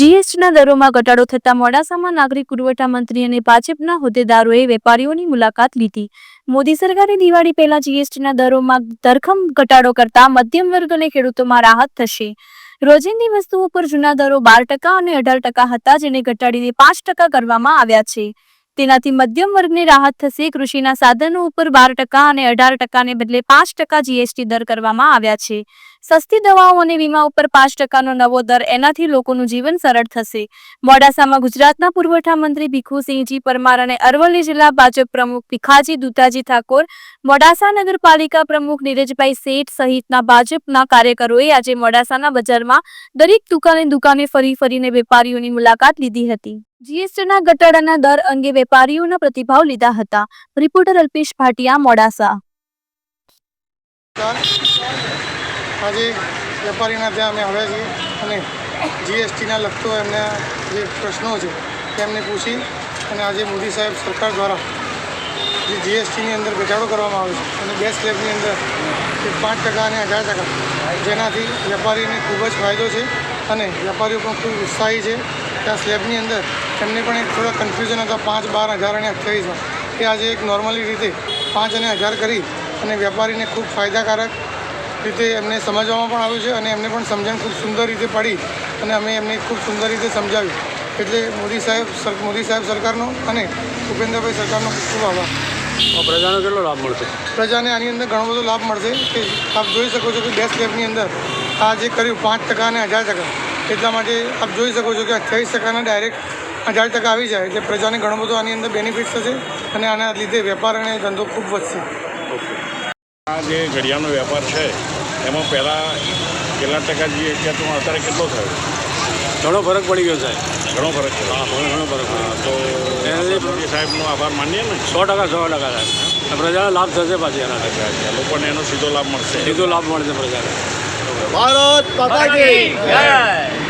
જીએસટીના દરોમાં ઘટાડો થતા મોડાસામાં નાગરિક પુરવઠા મંત્રી અને ભાજપના હોદ્દેદારોએ વેપારીઓની મુલાકાત લીધી. મોદી સરકારે દિવાળી પહેલા જીએસટીના દરોમાં ધરખમ ઘટાડો કરતા મધ્યમ વર્ગ અને ખેડૂતોમાં રાહત થશે. રોજિંદી વસ્તુઓ પર જૂના દરો બાર ટકા અને અઢાર ટકા હતા જેને ઘટાડીને પાંચ ટકા કરવામાં આવ્યા છે. તેનાથી મધ્યમ વર્ગને રાહત થશે. કૃષિના સાધનો ઉપર બાર ટકા અને અઢાર ટકાને બદલે પાંચ ટકા જીએસટી દર કરવામાં આવ્યા છે. સસ્તી દવાઓ અને વીમા ઉપર પાંચ ટકાનો નવો દર એનાથી લોકોનું જીવન સરળ થશે. મોડાસામાં ગુજરાતના પુરવઠા મંત્રી ભીખુસિંહજી પરમાર અને અરવલ્લી જિલ્લા ભાજપ પ્રમુખ ભીખાજી દુતાજી ઠાકોર, મોડાસા નગરપાલિકા પ્રમુખ નીરજભાઈ શેઠ સહિતના ભાજપના કાર્યકરોએ આજે મોડાસાના બજારમાં દરેક દુકાને દુકાને ફરી ફરીને વેપારીઓની મુલાકાત લીધી હતી. જીએસટીના ઘટાડાના દર અંગે વેપારીઓના પ્રતિભાવ લીધા હતા. રિપોર્ટર અલ્પેશ ભાટિયા, મોડાસા. આજે વેપારીના ત્યાં અમે આવ્યા છીએ અને જીએસટીના લગતો એમના જે પ્રશ્નો છે તેમને પૂછી અને આજે મોદી સાહેબ સરકાર દ્વારા જે જીએસટીની અંદર ઘટાડો કરવામાં આવે છે અને બે સ્લેબની અંદર પાંચ ટકા અને અઢાર ટકા જેનાથી વેપારીને ખૂબ જ ફાયદો છે અને વેપારીઓ પણ ખૂબ ઉત્સાહી છે ત્યાં સ્લેબની અંદર એમને પણ એક થોડા કન્ફ્યુઝન હતા. પાંચ બાર હજાર અને અઠ્યાવીસમાં એ આજે એક નોર્મલી રીતે પાંચ અને હજાર કરી અને વેપારીને ખૂબ ફાયદાકારક રીતે એમને સમજવામાં પણ આવ્યું છે અને એમને પણ સમજણ ખૂબ સુંદર રીતે પડી અને અમે એમને ખૂબ સુંદર રીતે સમજાવ્યું. એટલે મોદી સાહેબ મોદી સાહેબ સરકારનો અને ભૂપેન્દ્રભાઈ સરકારનો ખૂબ ખૂબ આભાર. પ્રજાનો કેટલો લાભ મળશે? પ્રજાને આની અંદર ઘણો બધો લાભ મળશે કે આપ જોઈ શકો છો કે બે કેબની અંદર આ જે કર્યું પાંચ ટકા અને હજાર ટકા. એટલા માટે આપ જોઈ શકો છો કે અઠ્યાવીસ ટકાના ડાયરેક્ટ હજાર ટકા આવી જાય એટલે પ્રજાને ઘણો બધો આની અંદર બેનિફિટ થશે અને આના લીધે વેપાર અને ધંધો ખૂબ વધશે. આ જે ઘડિયાળનો વેપાર છે એમાં પહેલાં કેટલા ટકા જે હતો અત્યારે કેટલો થયો? ઘણો ફરક પડી ગયો સાહેબ. ઘણો ફરક છે. હા ઘણો ફરક પડ્યો તો મોદી સાહેબનો આભાર માનીએ ને? સો ટકા સો ટકા સાહેબ. પ્રજાને લાભ થશે પાછી એના લોકોને એનો સીધો લાભ મળશે. સીધો લાભ મળશે પ્રજાને. ભારત માતા કી જય!